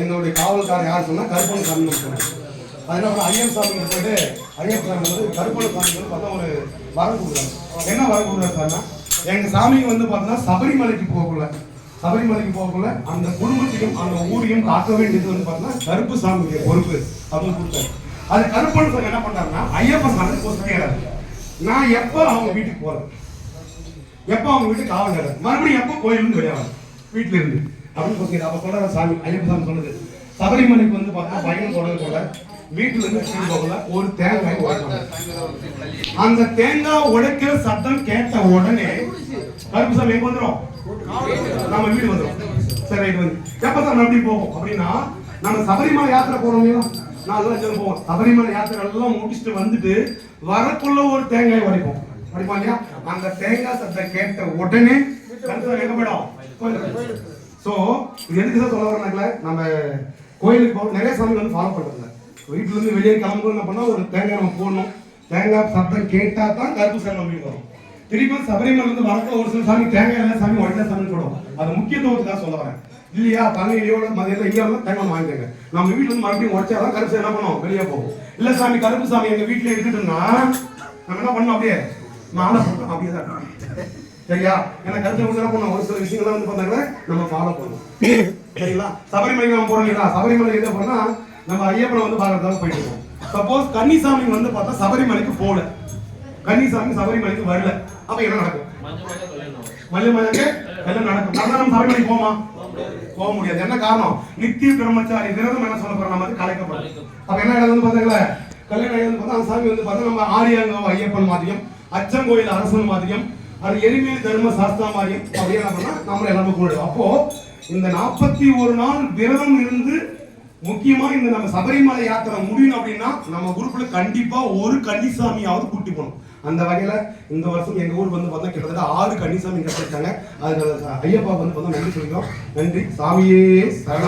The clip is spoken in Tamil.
எங்களுடைய காவல்காரர் யார் சொன்னால் கருப்பன் சாமி சொன்னாங்க. அதனால ஐயன் சாமி போயிட்டு ஐயன் சாமி வந்து கருப்பன் சாமி வந்து பார்த்தா ஒரு வரம் கொடுக்குறாங்க. என்ன வரம் கொடுக்குறாரு சார்னா எங்கள் சாமிக்கு வந்து பார்த்தோன்னா சபரிமலைக்கு போகல சபரிமலைக்கு போகக்குள்ள அந்த குடும்பத்தையும் அந்த ஊரையும் காக்க வேண்டியது வந்து பார்த்தீங்கன்னா கருப்பு சாமியுடைய பொறுப்பு அப்படின்னு கொடுத்தாரு. அது கருப்பன் சாமி என்ன பண்ணாருன்னா ஐயப்பன் சாமி போஸ்ட் நான் எப்போ அவங்க வீட்டுக்கு போறேன் எப்போ அவங்க வீட்டுக்கு காவல் மறுபடியும் எப்போ கோயிலிருந்து கிடையாது வீட்டுல இருந்து. அப்படின்னு சொல்லி அப்ப சொல்ற சாமி ஐயப்ப சாமி சொன்னது. சபரிமலைக்கு வந்து பார்த்தா பயணம் போனது கூட வீட்டுல இருந்து கீழே போகல ஒரு தேங்காய் உடைக்கணும். அந்த தேங்காய் உடைக்கிற சத்தம் கேட்ட உடனே கருப்பு சாமி எங்க வந்துடும் நம்ம வீடு வந்துடும் சரி ரைட் வந்து எப்ப சாமி எப்படி போவோம் அப்படின்னா நம்ம சபரிமலை யாத்திரை போறோம் இல்லையா? நாலு அஞ்சு போவோம். சபரிமலை யாத்திரை எல்லாம் முடிச்சுட்டு வந்துட்டு வரக்குள்ள ஒரு தேங்காய் உடைப்போம். உடைப்போம் இல்லையா? அந்த தேங்காய் சத்தம் கேட்ட உடனே கருப்பு சாமி எங்க போயிடும்? ஸோ இது எதுக்கு தான் சொல்ல வரனாக்கல நம்ம கோயிலுக்கு போக நிறைய சாமி வந்து ஃபாலோ பண்ணுறாங்க வீட்டிலேருந்து வெளியே கிளம்புறோம் என்ன பண்ணால் ஒரு தேங்காய் நம்ம போடணும். தேங்காய் சத்தம் கேட்டால் தான் கருப்பு சாமி நம்ம வரும். திருப்பி சபரிமலை வந்து வரக்குள்ள ஒரு சில சாமி தேங்காய் இல்லை சாமி உடனே சாமி சொல்லுவோம் அது முக்கியத்துவத்துக்காக சொல்ல வரேன் இல்லையா? பழனியோட மதியம் இங்கே தேங்காய் வாங்கிடுங்க நம்ம வீட்டுல இருந்து மறுபடியும் உடச்சாதான் கருப்பு என்ன பண்ணுவோம்? வெளியே போகும். இல்ல சாமி கருப்பு சாமி எங்க வீட்டுல இருக்கட்டும்னா நம்ம என்ன பண்ணோம் அப்படியே? மாலை போட்டோம் அப்படியே தான் சரியா? ஏன்னா கருத்து வந்து என்ன ஒரு சில விஷயங்கள்லாம் வந்து பார்த்தாங்கன்னா நம்ம ஃபாலோ பண்ணணும் சரிங்களா? சபரிமலை நம்ம போறோம் இல்லையா? சபரிமலை எங்க பண்ணா நம்ம ஐயப்பனை வந்து பார்க்கறதுக்காக போயிட்டு இருக்கோம். சப்போஸ் கன்னிசாமி வந்து பார்த்தா சபரிமலைக்கு போகல. கன்னிசாமி சபரிமலைக்கு வரல. அப்ப என்ன நடக்கும்? மல்லி மலைக்கு எல்லாம் நடக்கும். நான் நம்ம சபரிமலைக்கு போமா போக முடியாது. என்ன காரணம்? நித்திய பிரம்மச்சாரி விரதம் என்ன சொல்ல போறோம்? நம்ம வந்து கலைக்கப்படும். அப்ப என்ன இடம் வந்து பாத்தீங்களா கல்யாணம் வந்து பார்த்தா அந்த சாமி வந்து பார்த்தா நம்ம ஆரியாங்கம் ஐயப்பன் மாதிரியும் அச்சங்கோயில் அரசன் மாதிரியும் அது எரிமையில் தர்ம சாஸ்தா மாதிரியும் அப்படியே என்ன பண்ணா எல்லாமே அப்போ இந்த நாற்பத்தி ஒரு நாள் விரதம் இருந்து முக்கியமா இந்த நம்ம சபரிமலை யாத்திரை முடியும் அப்படின்னா நம்ம குரூப்ல கண்டிப்பா ஒரு கன்னிசாமியாவது கூட்டி போகணும். அந்த வகையில இந்த வருஷம் எங்க ஊர் வந்து பார்த்தா கிட்டத்தட்ட ஆறு கன்னிசாமி கட்டிருக்காங்க அதுக்கு ஐயப்பா வந்து பார்த்தா நன்றி சொல்லிக்கிறோம். நன்றி. சாமியே சரணம்